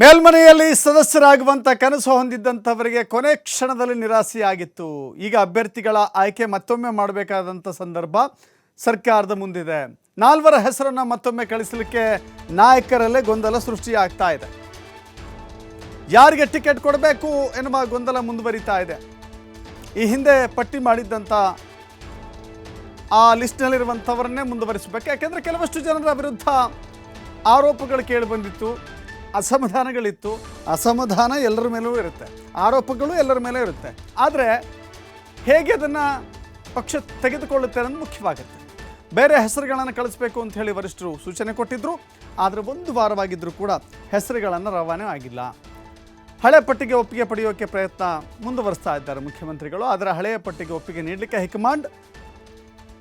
ಮೇಲ್ಮನೆಯಲ್ಲಿ ಸದಸ್ಯರಾಗುವಂತ ಕನಸು ಹೊಂದಿದ್ದಂಥವರಿಗೆ ಕೊನೆ ಕ್ಷಣದಲ್ಲಿ ನಿರಾಸೆಯಾಗಿತ್ತು. ಈಗ ಅಭ್ಯರ್ಥಿಗಳ ಆಯ್ಕೆ ಮತ್ತೊಮ್ಮೆ ಮಾಡಬೇಕಾದಂಥ ಸಂದರ್ಭ ಸರ್ಕಾರದ ಮುಂದಿದೆ. ನಾಲ್ವರ ಹೆಸರನ್ನ ಮತ್ತೊಮ್ಮೆ ಕಳಿಸಲಿಕ್ಕೆ ನಾಯಕರಲ್ಲೇ ಗೊಂದಲ ಸೃಷ್ಟಿಯಾಗ್ತಾ ಇದೆ. ಯಾರಿಗೆ ಟಿಕೆಟ್ ಕೊಡಬೇಕು ಎನ್ನುವ ಗೊಂದಲ ಮುಂದುವರಿತಾ ಇದೆ. ಈ ಹಿಂದೆ ಪಟ್ಟಿ ಮಾಡಿದ್ದಂಥ ಆ ಲಿಸ್ಟ್ನಲ್ಲಿರುವಂಥವರನ್ನೇ ಮುಂದುವರಿಸಬೇಕು. ಯಾಕೆಂದರೆ ಕೆಲವಷ್ಟು ಜನರ ವಿರುದ್ಧ ಆರೋಪಗಳು ಕೇಳಿ ಬಂದಿತ್ತು. ಅಸಮಾಧಾನಗಳಿತ್ತು. ಅಸಮಾಧಾನ ಎಲ್ಲರ ಮೇಲೂ ಇರುತ್ತೆ. ಆರೋಪಗಳು ಎಲ್ಲರ ಮೇಲೆ ಇರುತ್ತೆ. ಆದರೆ ಹೇಗೆ ಅದನ್ನು ಪಕ್ಷ ತೆಗೆದುಕೊಳ್ಳುತ್ತೆ ಅನ್ನೋದು ಮುಖ್ಯವಾಗುತ್ತೆ. ಬೇರೆ ಹೆಸರುಗಳನ್ನು ಕಳಿಸ್ಬೇಕು ಅಂತ ಹೇಳಿ ವರಿಷ್ಠರು ಸೂಚನೆ ಕೊಟ್ಟಿದ್ದರು ಆದರೆ ಒಂದು ವಾರವಾಗಿದ್ದರೂ ಕೂಡ ಹೆಸರುಗಳನ್ನು ರವಾನೆ ಆಗಿಲ್ಲ. ಹಳೆ ಪಟ್ಟಿಗೆ ಒಪ್ಪಿಗೆ ಪಡೆಯೋಕೆ ಪ್ರಯತ್ನ ಮುಂದುವರಿಸ್ತಾ ಇದ್ದಾರೆ ಮುಖ್ಯಮಂತ್ರಿಗಳು. ಆದರೆ ಹಳೆಯ ಪಟ್ಟಿಗೆ ಒಪ್ಪಿಗೆ ನೀಡಲಿಕ್ಕೆ ಹೈಕಮಾಂಡ್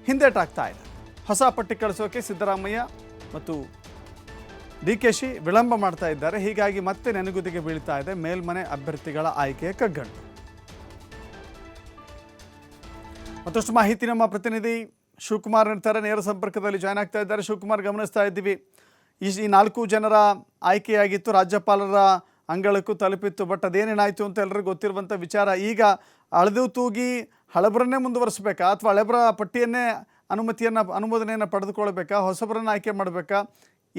ಹಿಂದೇಟಾಗ್ತಾ ಇದೆ. ಹೊಸ ಪಟ್ಟಿ ಕಳಿಸೋಕೆ ಸಿದ್ದರಾಮಯ್ಯ ಮತ್ತು ಡಿ ಕೆ ಶಿ ವಿಳಂಬ ಮಾಡ್ತಾ ಇದ್ದಾರೆ. ಹೀಗಾಗಿ ಮತ್ತೆ ನೆನಗುದಿಗೆ ಬೀಳ್ತಾ ಇದೆ ಮೇಲ್ಮನೆ ಅಭ್ಯರ್ಥಿಗಳ ಆಯ್ಕೆಯ ಕಗ್ಗಂಟು. ಮತ್ತಷ್ಟು ಮಾಹಿತಿ ನಮ್ಮ ಪ್ರತಿನಿಧಿ ಶಿವಕುಮಾರ್ ಇರ್ತಾರೆ. ನೇರ ಸಂಪರ್ಕದಲ್ಲಿ ಜಾಯ್ನ್ ಆಗ್ತಾ ಇದ್ದಾರೆ. ಶಿವಕುಮಾರ್, ಗಮನಿಸ್ತಾ ಇದ್ದೀವಿ. ಈ ಈ ನಾಲ್ಕು ಜನರ ಆಯ್ಕೆಯಾಗಿತ್ತು. ರಾಜ್ಯಪಾಲರ ಅಂಗಳಕ್ಕೂ ತಲುಪಿತ್ತು. ಬಟ್ ಅದೇನೇನಾಯಿತು ಅಂತ ಎಲ್ಲರಿಗೂ ಗೊತ್ತಿರುವಂಥ ವಿಚಾರ. ಈಗ ಅಳೆದು ತೂಗಿ ಹಳಬರನ್ನೇ ಮುಂದುವರಿಸಬೇಕಾ? ಅಥವಾ ಹಳೆಬರ ಪಟ್ಟಿಯನ್ನೇ ಅನುಮತಿಯನ್ನು, ಅನುಮೋದನೆಯನ್ನು ಪಡೆದುಕೊಳ್ಬೇಕಾ ಹೊಸಬರನ್ನು ಆಯ್ಕೆ ಮಾಡಬೇಕಾ?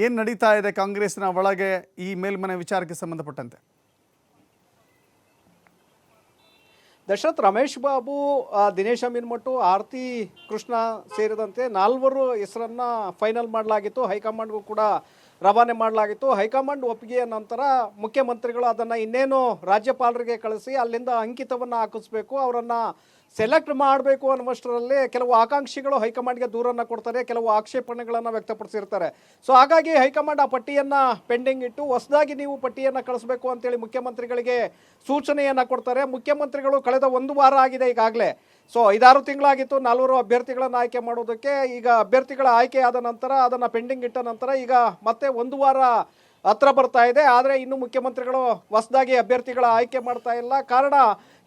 ಏನು ನಡೀತಾ ಇದೆ ಕಾಂಗ್ರೆಸ್ನ ಒಳಗೆ ಈ ಮೇಲ್ಮನೆ ವಿಚಾರಕ್ಕೆ ಸಂಬಂಧಪಟ್ಟಂತೆ? ದಶರಥ್ ರಮೇಶ್ ಬಾಬು ದಿನೇಶ ಅಮೀನ್ಮಟ್ಟು ಆರತಿ ಕೃಷ್ಣ ಸೇರಿದಂತೆ ನಾಲ್ವರು ಹೆಸರನ್ನು ಫೈನಲ್ ಮಾಡಲಾಗಿತ್ತು. ಹೈಕಮಾಂಡ್ಗೂ ಕೂಡ ರವಾನೆ ಮಾಡಲಾಗಿತ್ತು. ಹೈಕಮಾಂಡ್ ಒಪ್ಪಿಗೆಯ ನಂತರ ಮುಖ್ಯಮಂತ್ರಿಗಳು ಅದನ್ನು ಇನ್ನೇನು ರಾಜ್ಯಪಾಲರಿಗೆ ಕಳಿಸಿ ಅಲ್ಲಿಂದ ಅಂಕಿತವನ್ನು ಹಾಕಿಸ್ಬೇಕು, ಅವರನ್ನು ಸೆಲೆಕ್ಟ್ ಮಾಡಬೇಕು ಅನ್ನುವಷ್ಟರಲ್ಲಿ ಕೆಲವು ಆಕಾಂಕ್ಷಿಗಳು ಹೈಕಮಾಂಡ್ಗೆ ದೂರನ್ನು ಕೊಡ್ತಾರೆ, ಕೆಲವು ಆಕ್ಷೇಪಣೆಗಳನ್ನು ವ್ಯಕ್ತಪಡಿಸಿರ್ತಾರೆ. ಸೊ ಹಾಗಾಗಿ ಹೈಕಮಾಂಡ್ ಆ ಪಟ್ಟಿಯನ್ನು ಪೆಂಡಿಂಗ್ ಇಟ್ಟು ಹೊಸದಾಗಿ ನೀವು ಪಟ್ಟಿಯನ್ನು ಕಳಿಸ್ಬೇಕು ಅಂತೇಳಿ ಮುಖ್ಯಮಂತ್ರಿಗಳಿಗೆ ಸೂಚನೆಯನ್ನು ಕೊಡ್ತಾರೆ. ಮುಖ್ಯಮಂತ್ರಿಗಳು ಕಳೆದ ಒಂದು ವಾರ ಆಗಿದೆ ಈಗಾಗಲೇ. ಸೊ ಐದಾರು ತಿಂಗಳಾಗಿತ್ತು. ನಾಲ್ವರು ಅಭ್ಯರ್ಥಿಗಳನ್ನು ಆಯ್ಕೆ ಮಾಡೋದಕ್ಕೆ. ಈಗ ಅಭ್ಯರ್ಥಿಗಳ ಆಯ್ಕೆ ಆದ ನಂತರ ಅದನ್ನು ಪೆಂಡಿಂಗ್ ಇಟ್ಟ ನಂತರ ಈಗ ಮತ್ತೆ ಒಂದು ವಾರ ಹತ್ರ ಬರ್ತಾ ಇದೆ. ಆದರೆ ಇನ್ನು ಮುಖ್ಯಮಂತ್ರಿಗಳು ಹೊಸದಾಗಿ ಅಭ್ಯರ್ಥಿಗಳ ಆಯ್ಕೆ ಮಾಡ್ತಾ ಇಲ್ಲ. ಕಾರಣ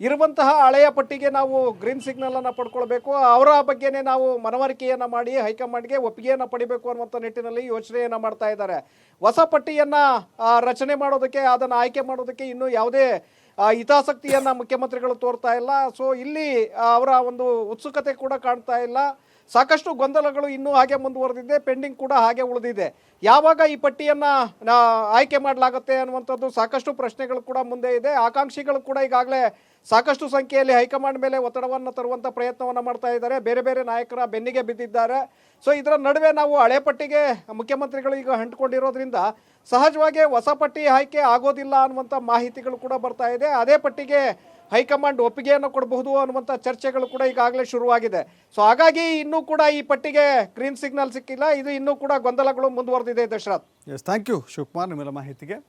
ಇರುವಂತಹ ಹಳೆಯ ಪಟ್ಟಿಗೆ ನಾವು ಗ್ರೀನ್ ಸಿಗ್ನಲ್ ಅನ್ನ ಪಡ್ಕೊಳ್ಬೇಕು. ಅವರ ಬಗ್ಗೆನೇ ನಾವು ಮನವರಿಕೆಯನ್ನು ಮಾಡಿ ಹೈಕಮಾಂಡ್ಗೆ ಒಪ್ಪಿಗೆಯನ್ನ ಪಡಿಬೇಕು ಅನ್ನುವಂಥ ನಿಟ್ಟಿನಲ್ಲಿ ಯೋಚನೆಯನ್ನ ಮಾಡ್ತಾ ಇದ್ದಾರೆ. ಹೊಸ ಪಟ್ಟಿಯನ್ನು ರಚನೆ ಮಾಡೋದಕ್ಕೆ, ಅದನ್ನು ಆಯ್ಕೆ ಮಾಡೋದಕ್ಕೆ ಇನ್ನೂ ಯಾವುದೇ ಹಿತಾಸಕ್ತಿಯನ್ನ ಮುಖ್ಯಮಂತ್ರಿಗಳು ತೋರ್ತಾ ಇಲ್ಲ. ಸೊ ಇಲ್ಲಿ ಅವರ ಒಂದು ಉತ್ಸುಕತೆ ಕೂಡ ಕಾಣ್ತಾ ಇಲ್ಲ. ಸಾಕಷ್ಟು ಗೊಂದಲಗಳು ಇನ್ನೂ ಹಾಗೆ ಮುಂದುವರೆದಿದೆ, ಪೆಂಡಿಂಗ್ ಕೂಡ ಹಾಗೆ ಉಳಿದಿದೆ. ಯಾವಾಗ ಈ ಪಟ್ಟಿಯನ್ನ ಆಯ್ಕೆ ಮಾಡಲಾಗುತ್ತೆ ಅನ್ನುವಂಥದ್ದು ಸಾಕಷ್ಟು ಪ್ರಶ್ನೆಗಳು ಕೂಡ ಮುಂದೆ ಇದೆ. ಆಕಾಂಕ್ಷಿಗಳು ಕೂಡ ಈಗಾಗಲೇ ಸಾಕಷ್ಟು ಸಂಖ್ಯೆಯಲ್ಲಿ ಹೈಕಮಾಂಡ್ ಮೇಲೆ ಒತ್ತಡವನ್ನು ತರುವಂಥ ಪ್ರಯತ್ನವನ್ನು ಮಾಡ್ತಾ ಇದ್ದಾರೆ. ಬೇರೆ ಬೇರೆ ನಾಯಕರ ಬೆನ್ನಿಗೆ ಬಿದ್ದಿದ್ದಾರೆ. ಸೊ, ಇದರ ನಡುವೆ ನಾವು ಹಳೆ ಪಟ್ಟಿಗೆ ಮುಖ್ಯಮಂತ್ರಿಗಳು ಈಗ ಹಂಟ್ಕೊಂಡಿರೋದ್ರಿಂದ ಸಹಜವಾಗಿ ಹೊಸ ಪಟ್ಟಿ ಆಯ್ಕೆ ಆಗೋದಿಲ್ಲ ಅನ್ನುವಂಥ ಮಾಹಿತಿಗಳು ಕೂಡ ಬರ್ತಾ ಇದೆ. ಅದೇ ಪಟ್ಟಿಗೆ ಹೈಕಮಾಂಡ್ ಒಪ್ಪಿಗೆಯನ್ನು ಕೊಡಬಹುದು ಅನ್ನುವಂಥ ಚರ್ಚೆಗಳು ಕೂಡ ಈಗಾಗಲೇ ಶುರುವಾಗಿದೆ. ಸೊ ಹಾಗಾಗಿ ಇನ್ನೂ ಕೂಡ ಈ ಪಟ್ಟಿಗೆ ಗ್ರೀನ್ ಸಿಗ್ನಲ್ ಸಿಕ್ಕಿಲ್ಲ. ಇದು ಇನ್ನೂ ಕೂಡ ಗೊಂದಲಗಳು ಮುಂದುವರೆದಿದೆ Dasharath. Yes thank you Shivakumar, ನಿಮ್ಮೆಲ್ಲ ಮಾಹಿತಿಗೆ.